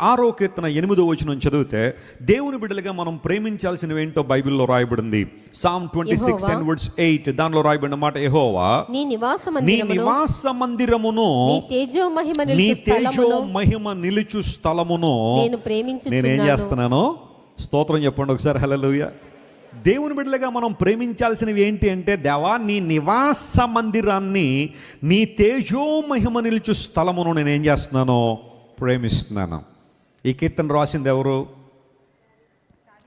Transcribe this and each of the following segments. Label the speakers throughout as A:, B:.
A: ఆరో కీర్తన ఎనిమిదో వచనం చదివితే దేవుని బిడ్డలుగా మనం ప్రేమించాల్సినవి ఏంటో బైబిల్లో రాయబడింది. Psalm twenty six. And words eight దానిలో రాయబడిన మాట యెహోవా
B: నీ నివాస మందిరమును నీ తేజో మహిమ నిలుచు స్థలమును నేను ప్రేమించుచున్నాను.
A: చేస్తున్నాను? స్తోత్రం చెప్పండి ఒకసారి హల్లెలూయ. దేవుని బిడ్డలుగా మనం ప్రేమించాల్సినవి ఏంటి అంటే దేవా నీ నివాస మందిరాన్ని నీ తేజో మహిమ నిలుచు స్థలమును నేనేం చేస్తున్నాను? ప్రేమిస్తున్నాను. ఈ కీర్తన రాసింది ఎవరు?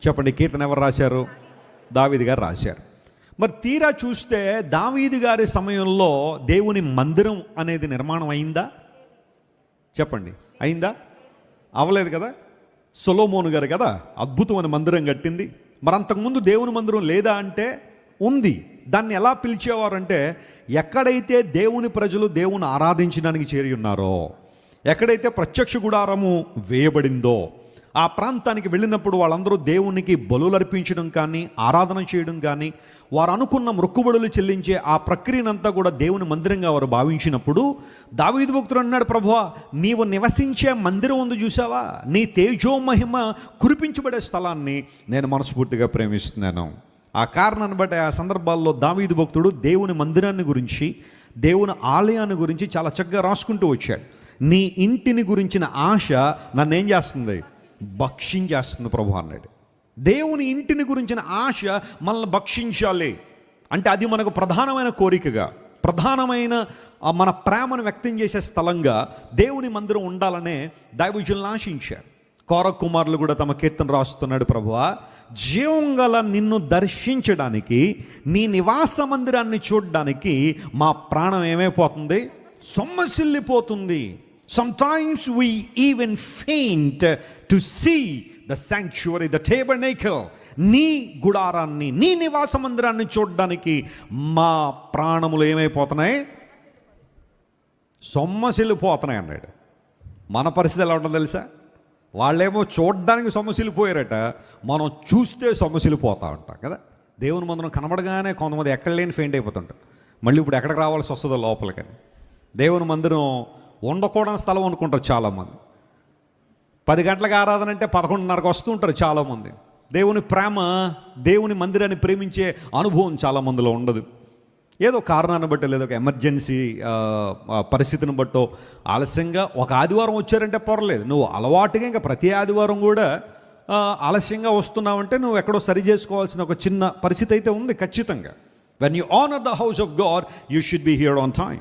A: చెప్పండి కీర్తన ఎవరు రాశారు? దావీది గారు రాశారు. మరి తీరా చూస్తే దావీది గారి సమయంలో దేవుని మందిరం అనేది నిర్మాణం అయిందా? చెప్పండి అయిందా? అవలేదు కదా? సొలోమోను గారు కదా అద్భుతమైన మందిరం కట్టింది. మరి అంతకుముందు దేవుని మందిరం లేదా అంటే ఉంది. దాన్ని ఎలా పిలిచేవారంటే ఎక్కడైతే దేవుని ప్రజలు దేవుని ఆరాధించడానికి చేరి ఉన్నారో ఎక్కడైతే ప్రత్యక్ష గుడారము వేయబడిందో ఆ ప్రాంతానికి వెళ్ళినప్పుడు వాళ్ళందరూ దేవునికి బలులు అర్పించడం కానీ ఆరాధన చేయడం కానీ వారు అనుకున్న మొక్కుబడులు చెల్లించే ఆ ప్రక్రియనంతా కూడా దేవుని మందిరంగా వారు భావించినప్పుడు దావీదు భక్తుడు అన్నాడు ప్రభువా నీవు నివసించే మందిరం ఉంది చూసావా నీ తేజో మహిమ కురిపించబడే స్థలాన్ని నేను మనస్ఫూర్తిగా ప్రేమిస్తున్నాను. ఆ కారణాన్ని బట్టి ఆ సందర్భాల్లో దావీదు భక్తుడు దేవుని మందిరాన్ని గురించి దేవుని ఆలయాన్ని గురించి చాలా చక్కగా రాసుకుంటూ వచ్చాడు. నీ ఇంటిని గురించిన ఆశ నన్ను ఏం చేస్తుంది భక్షించేస్తుంది ప్రభు అన్నాడు. దేవుని ఇంటిని గురించిన ఆశ మనల్ని భక్షించాలి. అంటే అది మనకు ప్రధానమైన కోరికగా ప్రధానమైన మన ప్రేమను వ్యక్తం చేసే స్థలంగా దేవుని మందిరం ఉండాలనే దైవజులను ఆశించారు. కౌర కుమారులు కూడా తమ కీర్తన రాస్తున్నాడు ప్రభువా జీవం గల నిన్ను దర్శించడానికి నీ నివాస మందిరాన్ని చూడడానికి మా ప్రాణం ఏమైపోతుంది? సొమ్మసిల్లిపోతుంది. Sometimes we even faint to see the sanctuary the tabernacle నీ గుడారాన్ని నీ నివాస మందిరాన్ని చూడడానికి మా ప్రాణములు ఏమైపోతున్నాయి? సొమ్మసిల్లిపోతున్నాయి అన్నాడు. మన పరిస్థితి ఎలా ఉంటుందో తెలుసా? వాళ్ళేమో చూడడానికి సొమ్మసిల్లిపోయారట మనం చూస్తే సొమ్మసిల్లిపోతా ఉంటాం కదా? దేవుని మందిరం కనబడగానే కొంతమంది ఎక్కడ లేని ఫెయింట్ అయిపోతుంటారు. మళ్ళీ ఇప్పుడు ఎక్కడికి రావాల్సి వస్తుందో లోపలికని. దేవుని మందిరం ఉండకూడని స్థలం అనుకుంటారు చాలామంది. పది గంటలకు ఆరాధన అంటే పదకొండున్నరకు వస్తూ ఉంటారు చాలామంది. దేవుని ప్రేమ దేవుని మందిరాన్ని ప్రేమించే అనుభవం చాలామందిలో ఉండదు. ఏదో కారణాన్ని బట్టి లేదా ఒక ఎమర్జెన్సీ పరిస్థితిని బట్టో ఆలస్యంగా ఒక ఆదివారం వచ్చారంటే పర్లేదు నువ్వు అలవాటుగా ఇంకా ప్రతి ఆదివారం కూడా ఆలస్యంగా వస్తున్నావంటే నువ్వు ఎక్కడో సరి చేసుకోవాల్సిన ఒక చిన్న పరిస్థితి అయితే ఉంది ఖచ్చితంగా. When you honour the house of God you should be here on time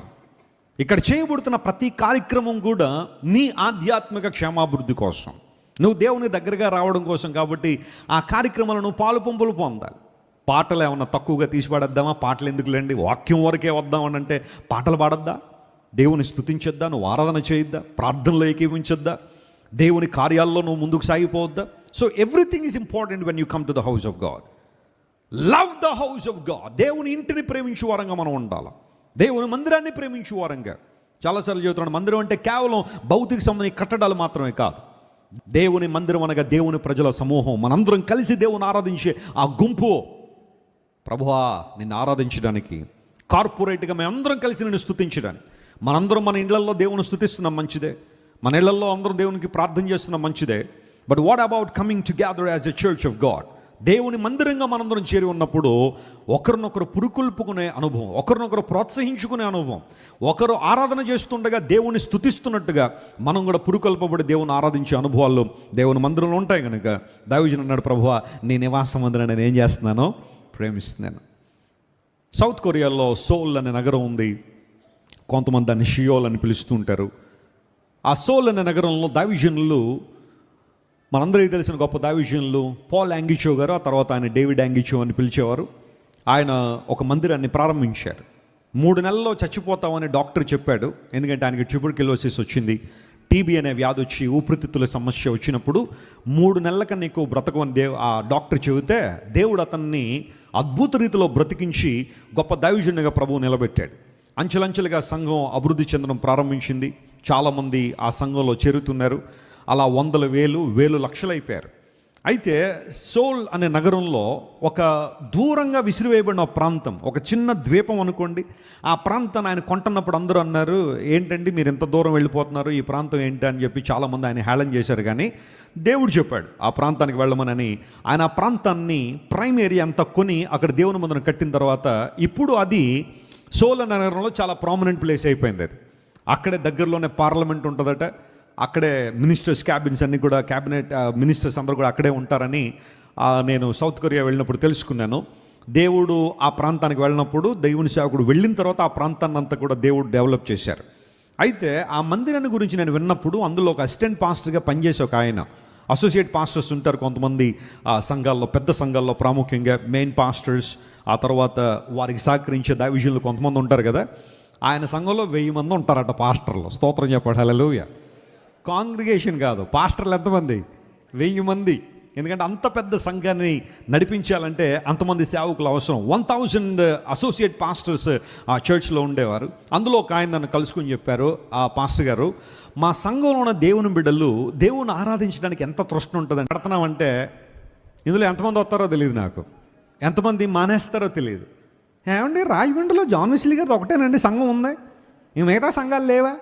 A: ఇక్కడ చేయబడుతున్న ప్రతి కార్యక్రమం కూడా నీ ఆధ్యాత్మిక క్షేమాభివృద్ధి కోసం. నువ్వు దేవుని దగ్గరగా రావడం కోసం కాబట్టి ఆ కార్యక్రమాలను పాలు పంపులు పొందాలి. పాటలు ఏమన్నా తక్కువగా తీసి పాడేద్దామా? పాటలు ఎందుకులేండి వాక్యం వరకే వద్దామని అంటే పాటలు పాడద్దా? దేవుని స్థుతించొద్దా నువ్వు ఆరాధన చేయొద్దా? ప్రార్థనలో ఏకీవించొద్దా దేవుని కార్యాల్లో నువ్వు ముందుకు సాగిపోవద్దా? So everything is important when you come to the house of God love the house of God దేవుని ఇంటిని ప్రేమించే వారంగా మనం ఉండాలి. దేవుని మందిరాన్ని ప్రేమించు వారంగా చాలాసార్లు చెబుతున్నాడు మందిరం అంటే కేవలం భౌతిక సంబంధించిన కట్టడాలు మాత్రమే కాదు. దేవుని మందిరం అనగా దేవుని ప్రజల సమూహం. మనందరం కలిసి దేవుని ఆరాధించే ఆ గుంపు. ప్రభువా నిన్ను ఆరాధించడానికి కార్పొరేట్గా మేమందరం కలిసి నిన్ను స్థుతించడానికి. మనందరం మన ఇళ్ళలో దేవుని స్థుతిస్తున్నాం మంచిదే. మన ఇళ్ళలో అందరం దేవునికి ప్రార్థన చేస్తున్నాం మంచిదే. But what about coming together as a church of God దేవుని మందిరంగా మనందరం చేరి ఉన్నప్పుడు ఒకరినొకరు పురుకొల్పుకునే అనుభవం ఒకరినొకరు ప్రోత్సహించుకునే అనుభవం ఒకరు ఆరాధన చేస్తుండగా దేవుని స్థుతిస్తున్నట్టుగా మనం కూడా పురుకొల్పబడి దేవుని ఆరాధించే అనుభవాలు దేవుని మందిరంలో ఉంటాయి కనుక దావిజన్ అన్నాడు ప్రభు నీ నివాసం మందిరం నేను ఏం చేస్తున్నానో? ప్రేమిస్తున్నాను. సౌత్ కొరియాలో సోల్ అనే నగరం ఉంది. కొంతమంది దాన్ని షియోల్ అని పిలుస్తుంటారు. ఆ సోల్ అనే నగరంలో దావిజనులు మనందరికీ తెలిసిన గొప్ప దావిజన్లు పాల్ యాంగిచో గారు ఆ తర్వాత ఆయన డేవిడ్ యాంగిచో అని పిలిచేవారు. ఆయన ఒక మందిరాన్ని ప్రారంభించారు. మూడు నెలల్లో చచ్చిపోతామని డాక్టర్ చెప్పాడు. ఎందుకంటే ఆయనకి ట్యూబర్కిలోసిస్ వచ్చింది. టీబీ అనే వ్యాధి వచ్చి ఊపిరితిత్తుల సమస్య వచ్చినప్పుడు మూడు నెలలక నీకు బ్రతకమని దేవ్ ఆ డాక్టర్ చెబితే దేవుడు అతన్ని అద్భుత రీతిలో బ్రతికించి గొప్ప దైవజనుగా ప్రభువు నిలబెట్టాడు. అంచెలంచెలుగా సంఘం అభివృద్ధి చెందడం ప్రారంభించింది. చాలామంది ఆ సంఘంలో చేరుతున్నారు. అలా వందల వేలు వేలు లక్షలు అయిపోయారు అయితే సోల్ అనే నగరంలో ఒక దూరంగా విసిరివేయబడిన ప్రాంతం ఒక చిన్న ద్వీపం అనుకోండి. ఆ ప్రాంతాన్ని ఆయన కొంటున్నప్పుడు అందరూ అన్నారు ఏంటండి మీరు ఇంత దూరం వెళ్ళిపోతున్నారు ఈ ప్రాంతం ఏంటి? అని చెప్పి చాలామంది ఆయన హేళన చేశారు. కానీ దేవుడు చెప్పాడు ఆ ప్రాంతానికి వెళ్ళమనని. ఆయన ఆ ప్రాంతాన్ని ప్రైమ్ ఏరియా అంతా కొని అక్కడ దేవుని మందిరం కట్టిన తర్వాత ఇప్పుడు అది సోల్ అనే నగరంలో చాలా ప్రామినెంట్ ప్లేస్ అయిపోయింది అది. అక్కడే దగ్గరలోనే పార్లమెంట్ ఉంటుందట. అక్కడే మినిస్టర్స్ క్యాబిన్స్ అన్నీ కూడా క్యాబినెట్ మినిస్టర్స్ అందరూ కూడా అక్కడే ఉంటారని నేను సౌత్ కొరియా వెళ్ళినప్పుడు తెలుసుకున్నాను. దేవుడు ఆ ప్రాంతానికి వెళ్ళినప్పుడు దేవుని సేవకుడు వెళ్ళిన తర్వాత ఆ ప్రాంతాన్ని అంతా కూడా దేవుడు డెవలప్ చేశారు. అయితే ఆ మందిరాన్ని గురించి నేను విన్నప్పుడు అందులో ఒక అసిస్టెంట్ పాస్టర్గా పనిచేసే ఒక ఆయన. అసోసియేట్ పాస్టర్స్ ఉంటారు కొంతమంది ఆ సంఘాల్లో పెద్ద సంఘాల్లో ప్రాముఖ్యంగా మెయిన్ పాస్టర్స్ ఆ తర్వాత వారికి సహకరించే దైవజనులు కొంతమంది ఉంటారు కదా. ఆయన సంఘంలో వెయ్యి మంది ఉంటారట పాస్టర్లు. స్తోత్రం చెప్పాడు. హల్లెలూయా. కాంగ్రిగేషన్ కాదు పాస్టర్లు ఎంతమంది? వెయ్యి మంది. ఎందుకంటే అంత పెద్ద సంఘాన్ని నడిపించాలంటే అంతమంది సేవకులు అవసరం. వన్ థౌజండ్ అసోసియేట్ పాస్టర్స్ ఆ చర్చ్లో ఉండేవారు. అందులో ఒక ఆయన నన్ను కలుసుకుని చెప్పారు ఆ పాస్టర్ గారు మా సంఘంలో ఉన్న దేవుని బిడ్డలు దేవుని ఆరాధించడానికి ఎంత తృష్ణ ఉంటుందని పెడుతున్నామంటే ఇందులో ఎంతమంది వస్తారో తెలియదు నాకు. ఎంతమంది మానేస్తారో తెలియదు. ఏమండి రాజమండ్రిలో జాన్ వెస్లీ గారు ఒకటేనండి సంఘం ఉంది. ఇంక మిగతా సంఘాలు లేవా?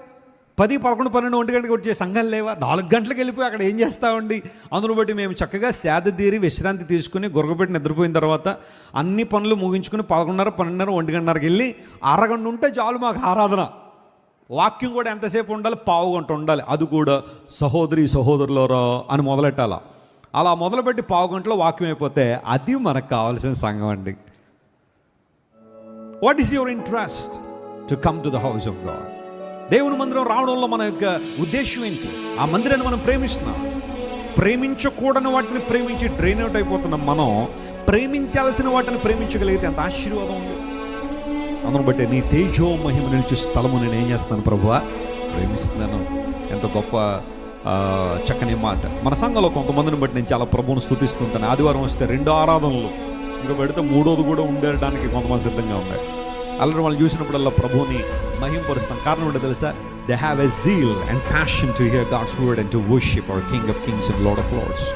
A: పది పదకొండు పన్నెండు ఒంటి గంటకి వచ్చే సంఘాలు లేవా? నాలుగు గంటలకు వెళ్ళిపోయి అక్కడ ఏం చేస్తామండి? అందులో బట్టి మేము చక్కగా సేద తీరి విశ్రాంతి తీసుకుని గురగబెట్టి నిద్రపోయిన తర్వాత అన్ని పనులు ముగించుకుని పదకొండున్నర పన్నెండున్నర ఒంటి గంటన్నరకి వెళ్ళి అరగంట ఉంటే చాలు మాకు ఆరాధన. వాక్యం కూడా ఎంతసేపు ఉండాలి? పావు గంట ఉండాలి. అది కూడా సహోదరి సహోదరులరా అని మొదలెట్టాల. అలా మొదలుపెట్టి పావు గంటలో వాక్యం అయిపోతే అది మనకు కావాల్సిన సంఘం అండి. What is your interest to come to the house of God దేవుని మందిరం రావడంలో మన యొక్క ఉద్దేశం ఏంటి? ఆ మందిరాన్ని మనం ప్రేమిస్తున్నాం. ప్రేమించకూడని వాటిని ప్రేమించి డ్రైన్ అవుట్ అయిపోతున్నాం మనం ప్రేమించాల్సిన వాటిని ప్రేమించగలిగితే ఎంత ఆశీర్వాదం ఉంది. అందును బట్టి నీ తేజో మహిమ నిలిచే స్థలము నేను ఏం చేస్తాను ప్రభువా? ప్రేమిస్తున్నాను. ఎంత గొప్ప చక్కని మాట. మన సంఘంలో కొంతమందిని బట్టి నేను చాలా ప్రభువును స్థుతిస్తుంటాను. ఆదివారం వస్తే రెండు ఆరాధనలు. ఇంకా పెడితే మూడోది కూడా ఉండడానికి కొంతమంది సిద్ధంగా ఉన్నారు. అలాంటి వాళ్ళు చూసినప్పుడల్లా ప్రభువుని మహింపరుస్తాం. కారణం ఏంటో తెలుసా? They have a zeal and passion to hear God's word and to worship our king of kings and lord of lords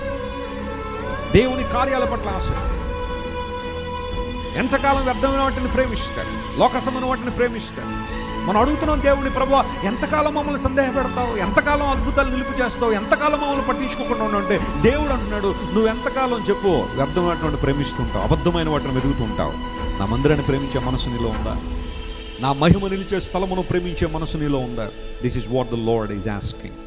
A: దేవుని కార్యాల పట్ల ఆశ. ఎంతకాలం వ్యర్థమైన వాటిని ప్రేమిస్తారు? లోకసమైన వాటిని ప్రేమిస్తారు? మనం అడుగుతున్నాం దేవుని ప్రభు ఎంతకాలం మమ్మల్ని సందేహపెడతావు? ఎంతకాలం అద్భుతాలు నిలుపు చేస్తావు? ఎంతకాలం మమ్మల్ని పట్టించుకోకుండా ఉండంటే దేవుడు అంటున్నాడు నువ్వు ఎంతకాలం చెప్పు వ్యర్థమైనటువంటి ప్రేమిస్తుంటావు అబద్ధమైన వాటిని వెతుకుతుంటావు నా మందిరాన్ని ప్రేమించే మనసు నీలో ఉందా? నా మహిమ నిలిచే స్థలమును ప్రేమించే మనసు నీలో ఉందా? This is what the lord is asking